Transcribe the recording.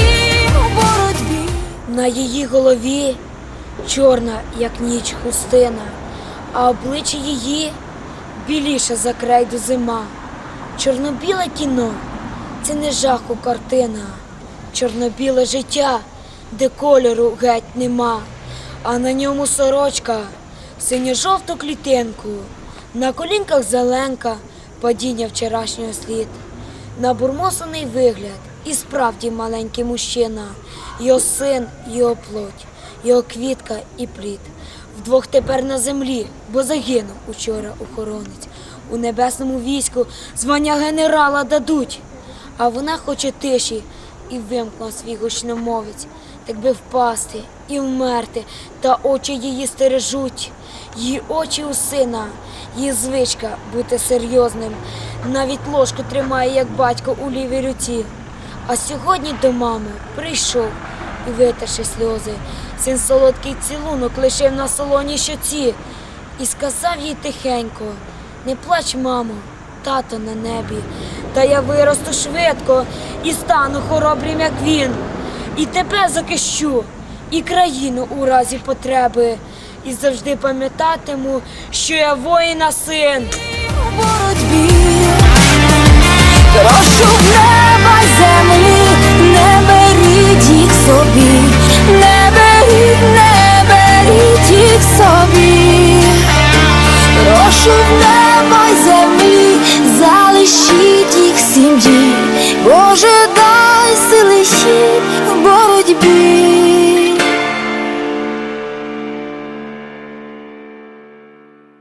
їм у боротьбі. На її голові чорна, як ніч хустина, а обличчя її біліше за крейду зима. Чорнобіле кіно це не жаху картина, чорнобіле життя, де кольору геть нема, а на ньому сорочка, синьо-жовту клітинку, на колінках зеленка, падіння вчорашнього слід. Набурмосаний вигляд і справді маленький мужчина, його син, його плоть, його квітка і плід. Вдвох тепер на землі, бо загинув учора охоронець. У небесному війську звання генерала дадуть, а вона хоче тиші і вимкла свій гучномовець, так би впасти і вмерти, та очі її стережуть. Її очі у сина, її звичка бути серйозним. Навіть ложку тримає, як батько у лівій руці. А сьогодні до мами прийшов і витерши сльози. Син солодкий цілунок лишив на солоній щоці і сказав їй тихенько: не плач, мамо, тато на небі. Та я виросту швидко і стану хоробрим, як він. І тебе захищу, і країну у разі потреби. І завжди пам'ятатиму, що я воїна син. боротьбі.